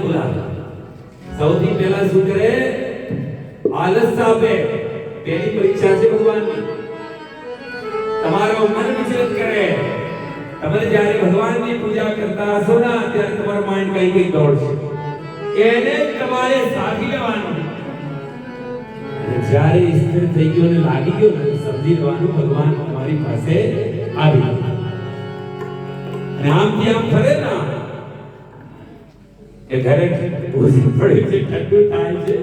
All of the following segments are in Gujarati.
બોલાવે સૌથી પહેલા શું કરે? આલસ આપે. પેલી પરીક્ષા છે ભગવાનની. તમારો મન વિચલિત કરે. તમે જ્યારે ભગવાનની પૂજા કરતા હશો ને, ત્યારે તમારું માઇન્ડ કઈ કઈ દોડશે. એને જ તમારે સાથી લેવાનું. અને જ્યારે સ્થિર થઈ ગયો ને લાગી ગયો ને, સમજી લેવાનું, ભગવાન તમારી પાસે આવી ગયા. અને આમથી આમ ફરે ને કે ઘરે ભૂસી પડે છે ઠંડુ થાય છે.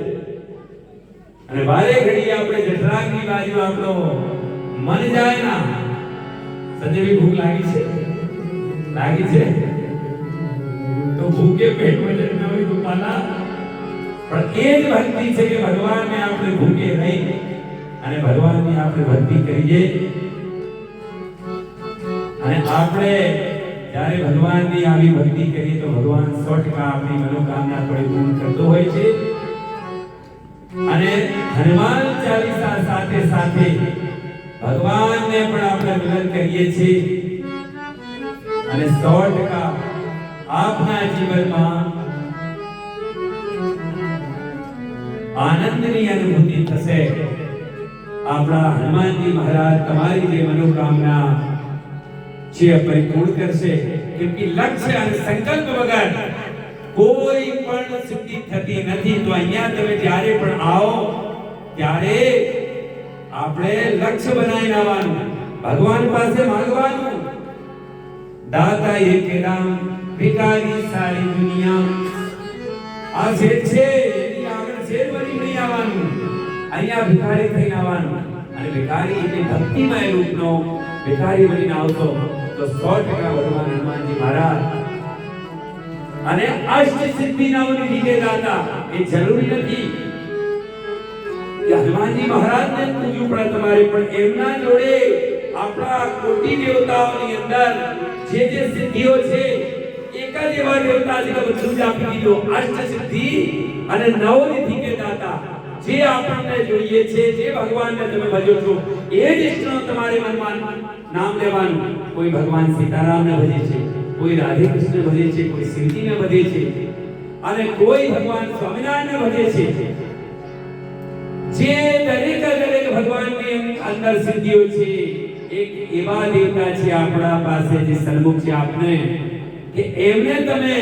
અને વારે ઘડી આપણે જઠરાગની બાજુ આપણો મન જાય ના. સંજયભાઈ ભૂખ લાગી છે? લાગી છે? તો ભૂખે પેટ વજન ન હોય તો પણ એ જ ભક્તિ છે કે ભગવાનને આપણે ભૂખે નહીં. અને ભગવાનની આપણે ભક્તિ કરીએ. અને આપણે જ્યારે ભગવાનની આવી ભક્તિ કરીએ તો ભગવાન સો ટકા આપણી મનોકામના પરિપૂર્ણ કરતો હોય છે. અને હનુમાન ચાલીસા સાથે સાથે ભગવાનને પણ આપણે મિલન કરીએ છીએ. અને સો ટકા આપના જીવનમાં આનંદની અનુભૂતિ થશે. આપણા હનુમાનજી મહારાજ તમારી જે મનોકામના છે પરિપૂર્ણ કરશે કેમ કે લક્ષ્ય અને સંકલ્પ વગર કોઈ પણ સિદ્ધિ થતી નથી તો અહીંયા તમે જ્યારે પણ આવો ત્યારે આપણે લક્ષ્ય બનાવીને આવવાનું ભગવાન પાસે માંગવાનું દાતા એક રામ ભિખારી સારી દુનિયા આ શેર છે એની આગળ શેર બની નહીં આવવાનું અહીંયા ભિખારી થઈને આવવાનું અને ભિખારી એટલે ભક્તિમય રૂપનો ભિખારી બનીને આવતો તો સો ટકા ભગવાન હનુમાનજી મહારાજ. અને અષ્ટ સિદ્ધિના લીધે દાતા એ જરૂરી નથી કે હનુમાનજી મહારાજને પૂજવું પડે તમારે, પણ એમના જોડે આપણા કોટી દેવતાઓની અંદર જે જે સિદ્ધિઓ છે, એક જ એવા દેવતા કે બધું જ આપી દીધો. અષ્ટ સિદ્ધિ અને નવ નિધિ જે આપણને જોઈએ છે, જે ભગવાનને તમે ભજો છો, એ જ ઈષ્ટનો તમારે મનમાં નામ લેવાનું. કોઈ ભગવાન સીતારામને ભજે છે, કોઈ રાધે કૃષ્ણ ભજે છે, કોઈ શિવજીને ભજે છે, અને કોઈ ભગવાન સ્વામિનારાયણને ભજે છે. જે દરેક દરેક ભગવાનની અંદર સિદ્ધિઓ છે, એક એવા દેવતા છે આપણા પાસે જે સન્મુખ છે આપને, કે એમને તમે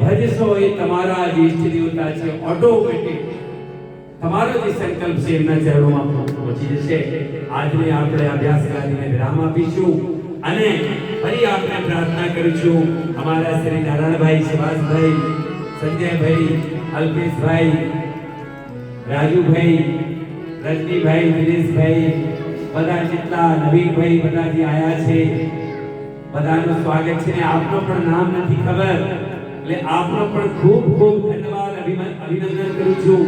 ભજશો એ તમારા જે ઈષ્ટ દેવતા છે ઓટોમેટિક તમારો જે સંકલ્પ છે એમના ચરણોમાં પહોંચી જશે. આજને આપણે અભ્યાસ કરીને વિરામ આપીશું અને ફરી આપણે પ્રાર્થના કરીશું અમારા શ્રી નારાયણભાઈ સુભાષભાઈ, સંજયભાઈ, અલ્પેશભાઈ, રાજુભાઈ, રજનીભાઈ, દિનેશભાઈ, બધા જેટલા નવીનભાઈ બધા જે આયા છે, બધાનું સ્વાગત છે. આપનો પણ નામ નથી ખબર. એટલે આપનો પણ ખૂબ ખૂબ ધન્યવાદ. અભિનંદન કરું છું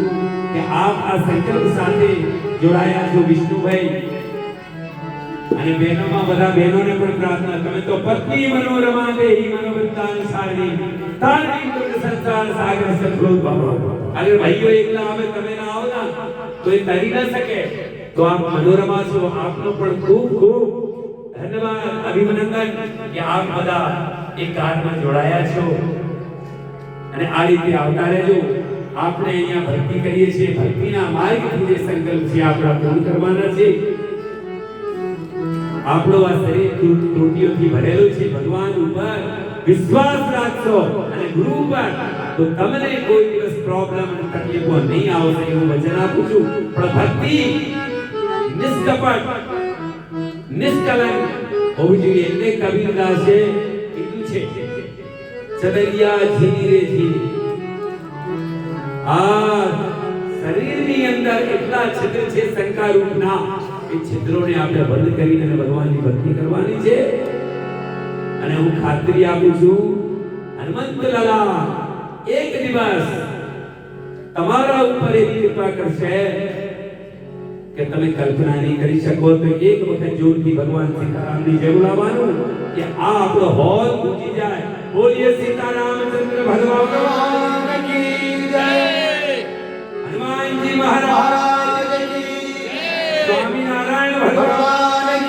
કે આપ આ સંકલ્પ સાથે જોડાયા છો વિષ્ણુભાઈ. અને બહેનોમાં બધા બહેનોને પણ પ્રાર્થના. તમે તો પત્ની મનોરમા દેહી મનોવૃત્તાન સારી તારણી દુર્ગ સંસાર સાગર સફળોત ભવો અરે ભાઈઓ એકલા આવે, તમે ના આવો ના તો એ તરી ના શકે. તો આપ મનોરમા છો, આપનો પણ ખૂબ ખૂબ ધન્યવાદ, અભિનંદન કે આપ બધા એક કારમાં જોડાયા છો. અને આ રીતે આવતા રહેજો આપણે અહીંયા ભક્તિ કરીએ છીએ ભક્તિના માર્ગથી જે સંકલ્પ છે, આપણા પૂર્ણ કરવાના છે. આપણો આ શરીર ત્રુ- ત્રુટિઓથી ભરેલું છે, ભગવાન ઉપર વિશ્વાસ રાખશો અને ગુરુ ઉપર. તો તમને કોઈ દિવસ પ્રોબ્લેમ અને તકલીફો નહીં આવશે એવું વચન આપું છું. પણ ભક્તિ નિષ્કપટ, નિષ્કલંક હોવી જોઈએ. એટલે કબીરદાસે કીધું છે. ચદરિયા ઝીની રે ઝીની આ શરીરની અંદર એટલા છિદ્ર છે શંકા રૂપના એ છિદ્રોને આપણે બંધ કરીને ભગવાનની ભક્તિ કરવાની છે. અને હું ખાતરી આપું છું હનુમંત લાલા એક દિવસ તમારા ઉપર એવી કૃપા કરશે કે તમે કલ્પના નહીં કરી શકો તો એક વખત જોરથી ભગવાન સીતારામની જય બોલાવવાનું કે આ આપણો હોલ ઉઠી જાય. બોલીએ સીતારામચંદ્ર ભગવાન કી જય. હનુમાનજી મહારાજ સ્વામિનારાયણ ભગવાન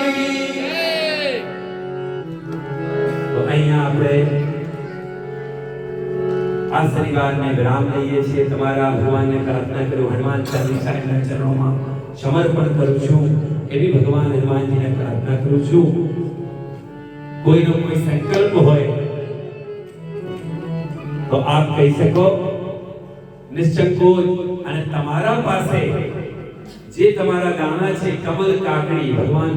તો અહીંયા આપણે આ શરીર પરિવારને વિરામ લઈએ છીએ. તમારા ભગવાનને પ્રાર્થના કરું, હનુમાન ચાલીસા એમના ચરણોમાં સમર્પણ કરું છું. એવી ભગવાન હનુમાનજીને પ્રાર્થના કરું છું. કોઈનો કોઈ સંકલ્પ હોય તો આપ કહી શકો નિશ્ચંકોચ અને તમારા પાસે જે તમારા દાણા છે, કમલ કાકડી ભગવાન